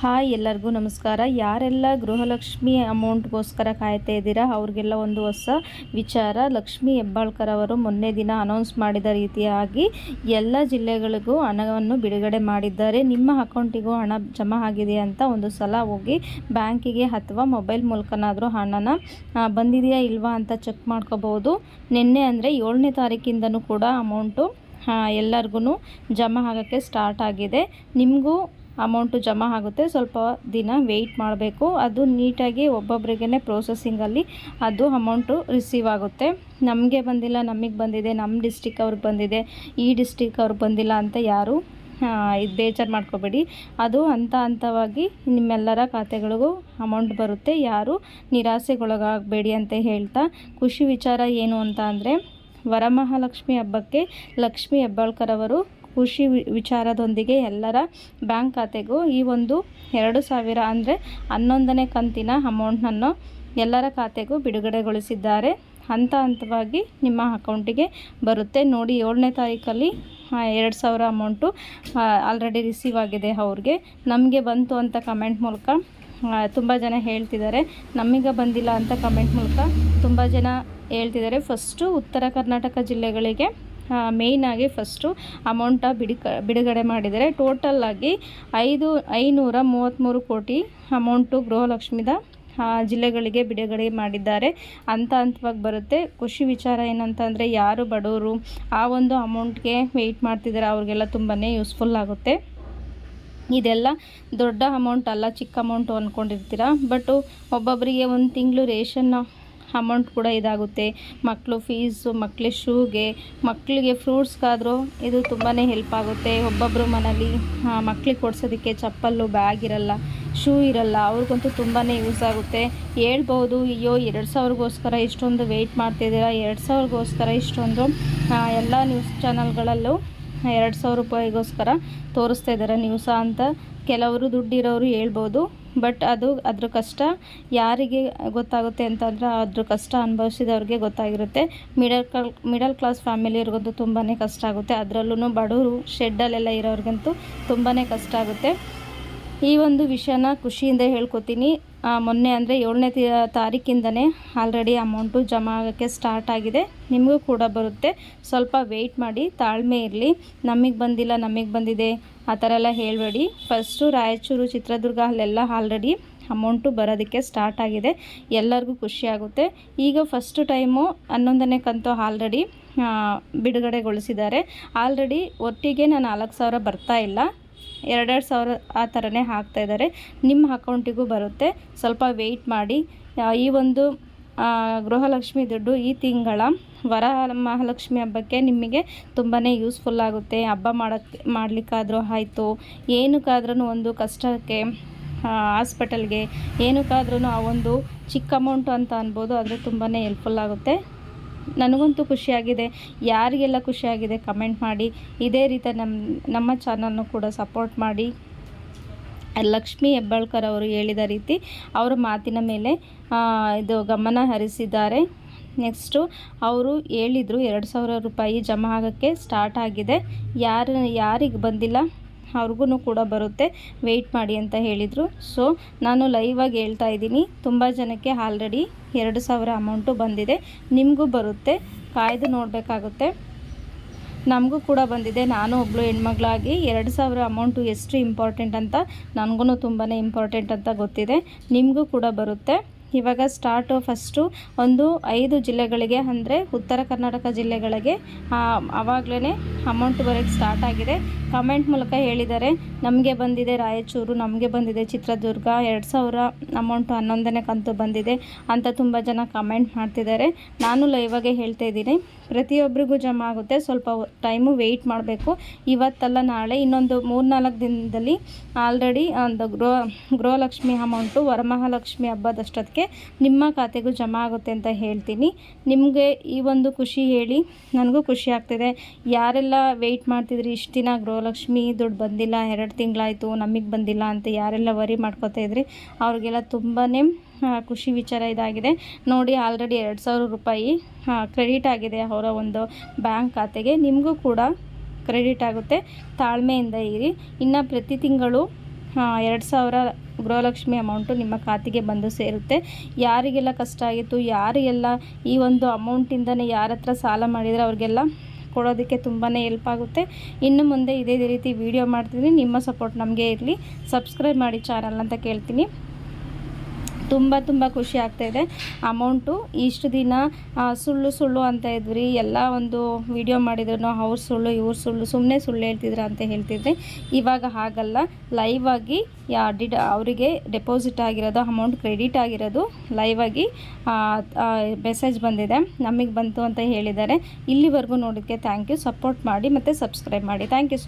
Hi ಎಲ್ಲರಿಗೂ ನಮಸ್ಕಾರ. ಯಾರೆಲ್ಲ ಗೃಹಲಕ್ಷ್ಮಿ ಅಮೌಂಟ್ಗೋಸ್ಕರ ಕಾಯ್ತಾ ಇದ್ದೀರಾ, ಅವ್ರಿಗೆಲ್ಲ ಒಂದು ಹೊಸ ವಿಚಾರ. ಲಕ್ಷ್ಮಿ ಹೆಬ್ಬಾಳ್ಕರ್ ಅವರು ಮೊನ್ನೆ ದಿನ ಅನೌನ್ಸ್ ಮಾಡಿದ ರೀತಿಯಾಗಿ ಎಲ್ಲ ಜಿಲ್ಲೆಗಳಿಗೂ ಹಣವನ್ನು ಬಿಡುಗಡೆ ಮಾಡಿದ್ದಾರೆ. ನಿಮ್ಮ ಅಕೌಂಟಿಗೂ ಹಣ ಜಮಾ ಆಗಿದೆ ಅಂತ ಒಂದು ಸಲ ಹೋಗಿ ಬ್ಯಾಂಕಿಗೆ ಅಥವಾ ಮೊಬೈಲ್ ಮೂಲಕನಾದರೂ ಹಣನ ಬಂದಿದೆಯಾ ಇಲ್ವಾ ಅಂತ ಚೆಕ್ ಮಾಡ್ಕೋಬೋದು ನಿನ್ನೆ ಅಂದರೆ ಏಳನೇ ತಾರೀಕಿಂದನೂ ಕೂಡ ಅಮೌಂಟು ಎಲ್ಲರಿಗೂ ಜಮಾ ಆಗೋಕ್ಕೆ ಸ್ಟಾರ್ಟ್ ಆಗಿದೆ. ನಿಮಗೂ ಅಮೌಂಟು ಜಮಾ ಆಗುತ್ತೆ. ಸ್ವಲ್ಪ ದಿನ ವೆಯ್ಟ್ ಮಾಡಬೇಕು. ಅದು ನೀಟಾಗಿ ಒಬ್ಬೊಬ್ರಿಗೇ ಪ್ರೋಸೆಸ್ಸಿಂಗಲ್ಲಿ ಅದು ಅಮೌಂಟು ರಿಸೀವ್ ಆಗುತ್ತೆ. ನಮಗೆ ಬಂದಿಲ್ಲ, ನಮಗೆ ಬಂದಿದೆ ನಮ್ಮ ಡಿಸ್ಟಿಕ್ ಅವ್ರಿಗೆ ಬಂದಿದೆ, ಈ ಡಿಸ್ಟಿಕ್ ಅವ್ರಿಗೆ ಬಂದಿಲ್ಲ ಅಂತ ಯಾರು ಇದು ಬೇಜಾರು ಮಾಡ್ಕೋಬೇಡಿ. ಅದು ಹಂತ ಹಂತವಾಗಿ ನಿಮ್ಮೆಲ್ಲರ ಖಾತೆಗಳಿಗೂ ಅಮೌಂಟ್ ಬರುತ್ತೆ. ಯಾರು ನಿರಾಸೆಗೊಳಗಾಗಬೇಡಿ ಅಂತ ಹೇಳ್ತಾ, ಖುಷಿ ವಿಚಾರ ಏನು ಅಂತ ಅಂದರೆ, ವರಮಹಾಲಕ್ಷ್ಮಿ ಹಬ್ಬಕ್ಕೆ ಲಕ್ಷ್ಮಿ ಹೆಬ್ಬಾಳ್ಕರ್ ಅವರು ಖುಷಿ ವಿಚಾರದೊಂದಿಗೆ ಎಲ್ಲರ ಬ್ಯಾಂಕ್ ಖಾತೆಗೂ ಈ ಒಂದು ಎರಡು ಸಾವಿರ ಅಂದರೆ ಹನ್ನೊಂದನೇ ಕಂತಿನ ಅಮೌಂಟನ್ನು ಎಲ್ಲರ ಖಾತೆಗೂ ಬಿಡುಗಡೆಗೊಳಿಸಿದ್ದಾರೆ. ಹಂತ ಹಂತವಾಗಿ ನಿಮ್ಮ ಅಕೌಂಟಿಗೆ ಬರುತ್ತೆ. ನೋಡಿ, ಏಳನೇ ತಾರೀಕಲ್ಲಿ ಎರಡು ಸಾವಿರ ಅಮೌಂಟು ಆಲ್ರೆಡಿ ರಿಸೀವ್ ಆಗಿದೆ ಅವ್ರಿಗೆ. ನಮಗೆ ಬಂತು ಅಂತ ಕಮೆಂಟ್ ಮೂಲಕ ತುಂಬ ಜನ ಹೇಳ್ತಿದ್ದಾರೆ. ನಮಗೆ ಬಂದಿಲ್ಲ ಅಂತ ಕಮೆಂಟ್ ಮೂಲಕ ತುಂಬ ಜನ ಹೇಳ್ತಿದ್ದಾರೆ. ಫಸ್ಟು ಉತ್ತರ ಕರ್ನಾಟಕ ಜಿಲ್ಲೆಗಳಿಗೆ ಮೇಯ್ನಾಗಿ ಫಸ್ಟು ಅಮೌಂಟ ಬಿಡಿ, ಬಿಡುಗಡೆ ಮಾಡಿದರೆ ಟೋಟಲ್ ಆಗಿ ಐದು, ಐನೂರ ಮೂವತ್ತ್ಮೂರು ಕೋಟಿ ಅಮೌಂಟು ಗೃಹಲಕ್ಷ್ಮಿದ ಜಿಲ್ಲೆಗಳಿಗೆ ಬಿಡುಗಡೆ ಮಾಡಿದ್ದಾರೆ. ಹಂತ ಹಂತವಾಗಿ ಬರುತ್ತೆ. ಖುಷಿ ವಿಚಾರ ಏನಂತಂದರೆ ಯಾರು ಬಡವರು ಆ ಒಂದು ಅಮೌಂಟ್ಗೆ ವೆಯ್ಟ್ ಮಾಡ್ತಿದ್ದಾರೆ ಅವ್ರಿಗೆಲ್ಲ ತುಂಬಾ ಯೂಸ್ಫುಲ್ ಆಗುತ್ತೆ. ಇದೆಲ್ಲ ದೊಡ್ಡ ಅಮೌಂಟ್ ಅಲ್ಲ, ಚಿಕ್ಕ ಅಮೌಂಟು ಅಂದ್ಕೊಂಡಿರ್ತೀರ ಬಟ್ಟು ಒಬ್ಬೊಬ್ಬರಿಗೆ ಒಂದು ತಿಂಗಳು ರೇಷನ್ ಅಮೌಂಟ್ ಕೂಡ ಇದಾಗುತ್ತೆ. ಮಕ್ಕಳು ಫೀಸು ಮಕ್ಕಳ ಶೂಗೆ ಮಕ್ಕಳಿಗೆ ಫ್ರೂಟ್ಸ್ಗಾದರೂ ಇದು ತುಂಬಾ ಹೆಲ್ಪ್ ಆಗುತ್ತೆ. ಒಬ್ಬೊಬ್ಬರು ಮನೇಲಿ ಮಕ್ಕಳಿಗೆ ಕೊಡ್ಸೋದಕ್ಕೆ ಚಪ್ಪಲ್ಲು ಬ್ಯಾಗ್ ಇರಲ್ಲ ಶೂ ಇರಲ್ಲ, ಅವ್ರಿಗಂತೂ ತುಂಬಾ ಯೂಸ್ ಆಗುತ್ತೆ. ಹೇಳ್ಬೋದು, ಅಯ್ಯೋ, ಎರಡು ಸಾವಿರಗೋಸ್ಕರ ಇಷ್ಟೊಂದು ವೆಯ್ಟ್ ಮಾಡ್ತಿದ್ದೀರಾ? ಎರಡು ಸಾವಿರಗೋಸ್ಕರ ಇಷ್ಟೊಂದು ಎಲ್ಲ ನ್ಯೂಸ್ ಚಾನಲ್ಗಳಲ್ಲೂ ಎರಡು ಸಾವಿರ ರೂಪಾಯಿಗೋಸ್ಕರ ತೋರಿಸ್ತಾ ಇದ್ದಾರೆ ನ್ಯೂಸ ಅಂತ. ಕೆಲವರು ದುಡ್ಡಿರೋರು ಹೇಳ್ಬೋದು. ಬಟ್ ಅದು ಅದ್ರ ಕಷ್ಟ ಯಾರಿಗೆ ಗೊತ್ತಾಗುತ್ತೆ ಅಂತಂದ್ರೆ ಅದ್ರ ಕಷ್ಟ ಅನುಭವಿಸಿದವ್ರಿಗೆ ಗೊತ್ತಾಗಿರುತ್ತೆ. ಮಿಡಲ್ ಮಿಡಲ್ ಕ್ಲಾಸ್ ಫ್ಯಾಮಿಲಿಯವ್ರಿಗಂತೂ ತುಂಬಾ ಕಷ್ಟ ಆಗುತ್ತೆ. ಅದರಲ್ಲೂ ಬಡವರು ಶೆಡ್ಡಲ್ಲೆಲ್ಲ ಇರೋರಿಗಂತೂ ತುಂಬಾ ಕಷ್ಟ ಆಗುತ್ತೆ. ಈ ಒಂದು ವಿಷಯನ ಖುಷಿಯಿಂದ ಹೇಳ್ಕೊತೀನಿ. ಮೊನ್ನೆ ಅಂದರೆ ಏಳನೇ ತಾರೀಕಿಂದನೇ ಆಲ್ರೆಡಿ ಅಮೌಂಟು ಜಮಾ ಆಗೋಕ್ಕೆ ಸ್ಟಾರ್ಟ್ ಆಗಿದೆ. ನಿಮಗೂ ಕೂಡ ಬರುತ್ತೆ. ಸ್ವಲ್ಪ ವೆಯ್ಟ್ ಮಾಡಿ, ತಾಳ್ಮೆ ಇರಲಿ. ನಮಗೆ ಬಂದಿಲ್ಲ, ನಮಗೆ ಬಂದಿದೆ. ಆ ಥರ ಎಲ್ಲ ಹೇಳಬೇಡಿ. ಫಸ್ಟು ರಾಯಚೂರು, ಚಿತ್ರದುರ್ಗ ಅಲ್ಲೆಲ್ಲ ಆಲ್ರೆಡಿ ಅಮೌಂಟು ಬರೋದಕ್ಕೆ ಸ್ಟಾರ್ಟ್ ಆಗಿದೆ. ಎಲ್ಲರಿಗೂ ಖುಷಿಯಾಗುತ್ತೆ ಈಗ ಫಸ್ಟು ಟೈಮು ಹನ್ನೊಂದನೇ ಕಂತು ಆಲ್ರೆಡಿ ಬಿಡುಗಡೆಗೊಳಿಸಿದ್ದಾರೆ. ಆಲ್ರೆಡಿ ಒಟ್ಟಿಗೆ ನಾನು ನಾಲ್ಕು ಸಾವಿರ ಬರ್ತಾ ಇಲ್ಲ. ಎರಡೆರಡು ಸಾವಿರ ಆ ಥರನೇ ಹಾಕ್ತಾ ಇದ್ದಾರೆ. ನಿಮ್ಮ ಅಕೌಂಟಿಗೂ ಬರುತ್ತೆ. ಸ್ವಲ್ಪ ವೆಯ್ಟ್ ಮಾಡಿ. ಈ ಒಂದು ಗೃಹಲಕ್ಷ್ಮಿ ದುಡ್ಡು ಈ ತಿಂಗಳ ವರ ಮಹಾಲಕ್ಷ್ಮಿ ಹಬ್ಬಕ್ಕೆ ನಿಮಗೆ ತುಂಬಾ ಯೂಸ್ಫುಲ್ ಆಗುತ್ತೆ. ಹಬ್ಬ ಮಾಡೋಕ್ಕೆ ಮಾಡಲಿಕ್ಕಾದರೂ ಆಯಿತು. ಏನಕ್ಕಾದ್ರೂ ಒಂದು ಕಷ್ಟಕ್ಕೆ ಹಾಸ್ಪಿಟಲ್ಗೆ ಏನಕ್ಕಾದ್ರೂ ಆ ಒಂದು ಚಿಕ್ಕ ಅಮೌಂಟು ಅಂತ ಅನ್ಬೋದು. ಆದರೆ ತುಂಬಾ ಹೆಲ್ಪ್ಫುಲ್ ಆಗುತ್ತೆ. ನನಗಂತೂ ಖುಷಿಯಾಗಿದೆ. ಯಾರಿಗೆಲ್ಲ ಖುಷಿಯಾಗಿದೆ ಕಮೆಂಟ್ ಮಾಡಿ. ಇದೇ ರೀತಿ ನಮ್ಮ ನಮ್ಮ ಚಾನಲ್ನು ಕೂಡ ಸಪೋರ್ಟ್ ಮಾಡಿ. ಲಕ್ಷ್ಮಿ ಹೆಬ್ಬಾಳ್ಕರ್ ಅವರು ಹೇಳಿದ ರೀತಿ ಅವರ ಮಾತಿನ ಮೇಲೆ ಇದು ಗಮನ ಹರಿಸಿದ್ದಾರೆ. ನೆಕ್ಸ್ಟು, ಅವರು ಹೇಳಿದರು ಎರಡು ಸಾವಿರ ರೂಪಾಯಿ ಜಮಾ ಆಗೋಕ್ಕೆ ಸ್ಟಾರ್ಟ್ ಆಗಿದೆ. ಯಾರು, ಯಾರಿಗೆ ಬಂದಿಲ್ಲ? ಅವ್ರಿಗೂ ಕೂಡ ಬರುತ್ತೆ. ವೆಯ್ಟ್ ಮಾಡಿ ಅಂತ ಹೇಳಿದರು. ಸೊ ನಾನು ಲೈವಾಗಿ ಹೇಳ್ತಾ ಇದ್ದೀನಿ. ತುಂಬ ಜನಕ್ಕೆ ಆಲ್ರೆಡಿ ಎರಡು ಸಾವಿರ ಅಮೌಂಟು ಬಂದಿದೆ. ನಿಮಗೂ ಬರುತ್ತೆ. ಕಾಯ್ದು ನೋಡಬೇಕಾಗುತ್ತೆ. ನಮಗೂ ಕೂಡ ಬಂದಿದೆ. ನಾನು ಒಬ್ಬಳು ಹೆಣ್ಮಗಳಾಗಿ ಎರಡು ಸಾವಿರ ಅಮೌಂಟು ಎಷ್ಟು ಇಂಪಾರ್ಟೆಂಟ್ ಅಂತ ನನಗೂ ತುಂಬಾ ಇಂಪಾರ್ಟೆಂಟ್ ಅಂತ ಗೊತ್ತಿದೆ. ನಿಮಗೂ ಕೂಡ ಬರುತ್ತೆ. ಇವಾಗ ಸ್ಟಾರ್ಟು ಫಸ್ಟು ಒಂದು ಐದು ಜಿಲ್ಲೆಗಳಿಗೆ ಅಂದರೆ ಉತ್ತರ ಕರ್ನಾಟಕ ಜಿಲ್ಲೆಗಳಿಗೆ ಆವಾಗಲೇ ಅಮೌಂಟ್ ಬರೋಕ್ಕೆ ಸ್ಟಾರ್ಟ್ ಆಗಿದೆ. ಕಮೆಂಟ್ ಮೂಲಕ ಹೇಳಿದ್ದಾರೆ ನಮಗೆ ಬಂದಿದೆ ರಾಯಚೂರು, ನಮಗೆ ಬಂದಿದೆ ಚಿತ್ರದುರ್ಗ, ಎರಡು ಸಾವಿರ ಅಮೌಂಟು ಹನ್ನೊಂದನೇ ಕಂತು ಬಂದಿದೆ ಅಂತ ತುಂಬ ಜನ ಕಮೆಂಟ್ ಮಾಡ್ತಿದ್ದಾರೆ. ನಾನು ಲೈವಾಗೆ ಹೇಳ್ತಾ ಇದ್ದೀನಿ. ಪ್ರತಿಯೊಬ್ಬರಿಗೂ ಜಮಾ ಆಗುತ್ತೆ. ಸ್ವಲ್ಪ ಟೈಮು ವೆಯ್ಟ್ ಮಾಡಬೇಕು. ಇವತ್ತಲ್ಲ ನಾಳೆ, ಇನ್ನೊಂದು ಮೂರ್ನಾಲ್ಕು ದಿನದಲ್ಲಿ ಆಲ್ರೆಡಿ ಒಂದು ಗೃಹ, ಗೃಹಲಕ್ಷ್ಮಿ ಅಮೌಂಟು ವರಮಹಾಲಕ್ಷ್ಮಿ ಹಬ್ಬದಷ್ಟೊತ್ತಿಗೆ ನಿಮ್ಮ ಖಾತೆಗೂ ಜಮಾ ಆಗುತ್ತೆ ಅಂತ ಹೇಳ್ತೀನಿ. ನಿಮಗೆ ಈ ಒಂದು ಖುಷಿ ಹೇಳಿ, ನನಗೂ ಖುಷಿ ಆಗ್ತಿದೆ. ಯಾರೆಲ್ಲ ವೆಯ್ಟ್ ಮಾಡ್ತಿದ್ರಿ, ಇಷ್ಟು ದಿನ ಗೃಹಲಕ್ಷ್ಮಿ ದುಡ್ಡು ಬಂದಿಲ್ಲ, ಎರಡು ತಿಂಗಳಾಯಿತು, ನಮಗೆ ಬಂದಿಲ್ಲ ಅಂತ ಯಾರೆಲ್ಲ ವರಿ ಮಾಡ್ಕೋತಾ ಇದ್ರಿ, ಅವ್ರಿಗೆಲ್ಲ ತುಂಬಾ ಖುಷಿ ವಿಚಾರ ಇದಾಗಿದೆ. ನೋಡಿ ಆಲ್ರೆಡಿ ಎರಡು ಸಾವಿರ ರೂಪಾಯಿ ಕ್ರೆಡಿಟ್ ಆಗಿದೆ ಅವರ ಒಂದು ಬ್ಯಾಂಕ್ ಖಾತೆಗೆ. ನಿಮಗೂ ಕೂಡ ಕ್ರೆಡಿಟ್ ಆಗುತ್ತೆ. ತಾಳ್ಮೆಯಿಂದ ಇರಿ. ಇನ್ನು ಪ್ರತಿ ತಿಂಗಳು ಎರಡು ಸಾವಿರ ಗೃಹಲಕ್ಷ್ಮಿ ಅಮೌಂಟು ನಿಮ್ಮ ಖಾತೆಗೆ ಬಂದು ಸೇರುತ್ತೆ. ಯಾರಿಗೆಲ್ಲ ಕಷ್ಟ ಆಗಿತ್ತು, ಯಾರಿಗೆಲ್ಲ ಈ ಒಂದು ಅಮೌಂಟಿಂದನೇ ಯಾರ ಹತ್ರ ಸಾಲ ಮಾಡಿದರೆ ಅವ್ರಿಗೆಲ್ಲ ಕೊಡೋದಕ್ಕೆ ತುಂಬಾ ಹೆಲ್ಪ್ ಆಗುತ್ತೆ. ಇನ್ನು ಮುಂದೆ ಇದೇ ರೀತಿ ವಿಡಿಯೋ ಮಾಡ್ತೀನಿ ನಿಮ್ಮ ಸಪೋರ್ಟ್ ನಮಗೆ ಇರಲಿ. ಸಬ್ಸ್ಕ್ರೈಬ್ ಮಾಡಿ ಚಾನಲ್ ಅಂತ ಕೇಳ್ತೀನಿ. ತುಂಬ ತುಂಬ ಖುಷಿ ಆಗ್ತಾಯಿದೆ ಅಮೌಂಟು ಇಷ್ಟು ದಿನ ಸುಳ್ಳು ಸುಳ್ಳು ಅಂತ ಇದ್ವಿ ಎಲ್ಲ ಒಂದು ವಿಡಿಯೋ ಮಾಡಿದ್ರು ಅವ್ರ ಸುಳ್ಳು, ಇವ್ರ ಸುಳ್ಳು ಸುಮ್ಮನೆ ಸುಳ್ಳು ಹೇಳ್ತಿದ್ರ ಅಂತ ಹೇಳ್ತಿದ್ರೆ. ಇವಾಗ ಹಾಗಲ್ಲ. ಲೈವ್ ಆಗಿ ಡಿಡ್, ಅವರಿಗೆ ಡೆಪಾಸಿಟ್ ಆಗಿರೋದು ಅಮೌಂಟ್ ಕ್ರೆಡಿಟ್ ಆಗಿರೋದು ಲೈವ್ ಆಗಿ ಮೆಸೇಜ್ ಬಂದಿದೆ. ನಮಗೆ ಬಂತು ಅಂತ ಹೇಳಿದ್ದಾರೆ. ಇಲ್ಲಿವರೆಗೂ ನೋಡೋದಕ್ಕೆ ಥ್ಯಾಂಕ್ ಯು ಸಪೋರ್ಟ್ ಮಾಡಿ ಮತ್ತು ಸಬ್ಸ್ಕ್ರೈಬ್ ಮಾಡಿ. Thank you so